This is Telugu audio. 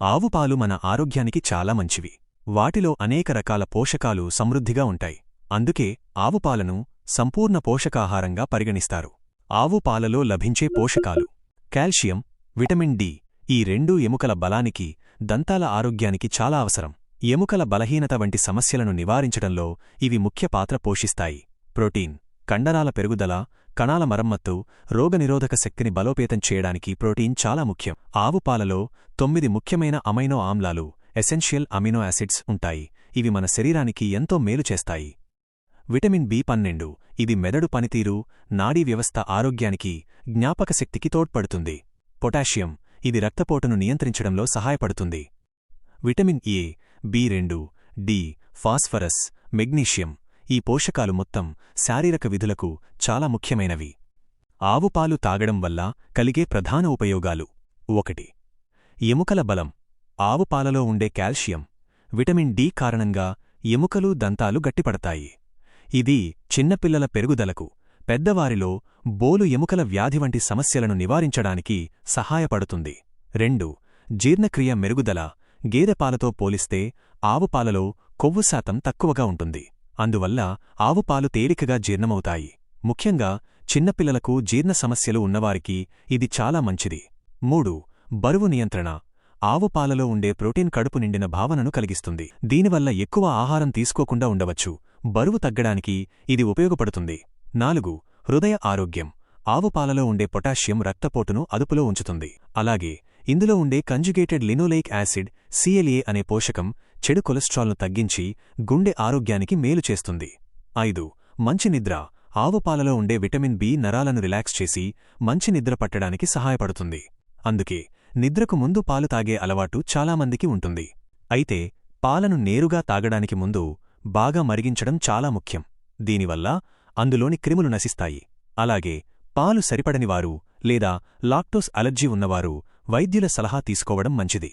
ఆవుపాలు మన ఆరోగ్యానికి చాలా మంచివి. వాటిలో అనేక రకాల పోషకాలు సమృద్ధిగా ఉంటాయి. అందుకే ఆవుపాలను సంపూర్ణ పోషకాహారంగా పరిగణిస్తారు. ఆవుపాలలో లభించే పోషకాలు కాల్షియం విటమిన్ డి ఈ రెండూ ఎముకల బలానికి దంతాల ఆరోగ్యానికి చాలా అవసరం. ఎముకల బలహీనత వంటి సమస్యలను నివారించడంలో ఇవి ముఖ్య పాత్ర పోషిస్తాయి. ప్రోటీన్ కండరాల పెరుగుదల కణాల మరమ్మత్తు రోగనిరోధక శక్తిని బలోపేతం చేయడానికి ప్రోటీన్ చాలా ముఖ్యం. ఆవు పాలలో తొమ్మిది ముఖ్యమైన అమైనో ఆమ్లాలు ఎసెన్షియల్ అమినో యాసిడ్స్ ఉంటాయి. ఇవి మన శరీరానికి ఎంతో మేలు చేస్తాయి. విటమిన్ బి పన్నెండు. ఇది మెదడు పనితీరు నాడీ వ్యవస్థ ఆరోగ్యానికి జ్ఞాపకశక్తికి తోడ్పడుతుంది. పొటాషియం. ఇది రక్తపోటును నియంత్రించడంలో సహాయపడుతుంది. విటమిన్ ఏ బి రెండు డి ఫాస్ఫరస్ మెగ్నీషియం. ఈ పోషకాలు మొత్తం శారీరక విధులకు చాలా ముఖ్యమైనవి. ఆవుపాలు తాగడం వల్ల కలిగే ప్రధాన ఉపయోగాలు ఒకటి. ఎముకల బలం. ఆవుపాలలో ఉండే కాల్షియం విటమిన్ డి కారణంగా ఎముకలు దంతాలు గట్టిపడతాయి. ఇది చిన్నపిల్లల పెరుగుదలకు పెద్దవారిలో బోలు ఎముకల వ్యాధి వంటి సమస్యలను నివారించడానికి సహాయపడుతుంది. రెండు. జీర్ణక్రియ మెరుగుదల. గేదె పాలతో పోలిస్తే ఆవుపాలలో కొవ్వు శాతం తక్కువగా ఉంటుంది. అందువల్ల ఆవుపాలు తేలికగా జీర్ణమవుతాయి. ముఖ్యంగా చిన్నపిల్లలకు జీర్ణ సమస్యలు ఉన్నవారికి ఇది చాలా మంచిది. మూడు బరువు నియంత్రణ. ఆవుపాలలో ఉండే ప్రోటీన్ కడుపు నిండిన భావనను కలిగిస్తుంది. దీనివల్ల ఎక్కువ ఆహారం తీసుకోకుండా ఉండవచ్చు. బరువు తగ్గడానికి ఇది ఉపయోగపడుతుంది. నాలుగు హృదయ ఆరోగ్యం. ఆవుపాలలో ఉండే పొటాషియం రక్తపోటును అదుపులో ఉంచుతుంది. అలాగే ఇందులో ఉండే కంజుగేటెడ్ లినోలైక్ యాసిడ్ సిఎల్ఏ అనే పోషకం చెడు కొలెస్ట్రాల్ను తగ్గించి గుండె ఆరోగ్యానికి మేలు చేస్తుంది. ఐదు మంచి నిద్ర. ఆవుపాలలో ఉండే విటమిన్ బి నరాలను రిలాక్స్ చేసి మంచి నిద్ర పట్టడానికి సహాయపడుతుంది. అందుకే నిద్రకు ముందు పాలు తాగే అలవాటు చాలామందికి ఉంటుంది. అయితే పాలను నేరుగా తాగడానికి ముందు బాగా మరిగించడం చాలా ముఖ్యం. దీనివల్ల అందులోని క్రిములు నశిస్తాయి. అలాగే పాలు సరిపడనివారు లేదా లాక్టోస్ అలర్జీ ఉన్నవారు వైద్యుల సలహా తీసుకోవడం మంచిది.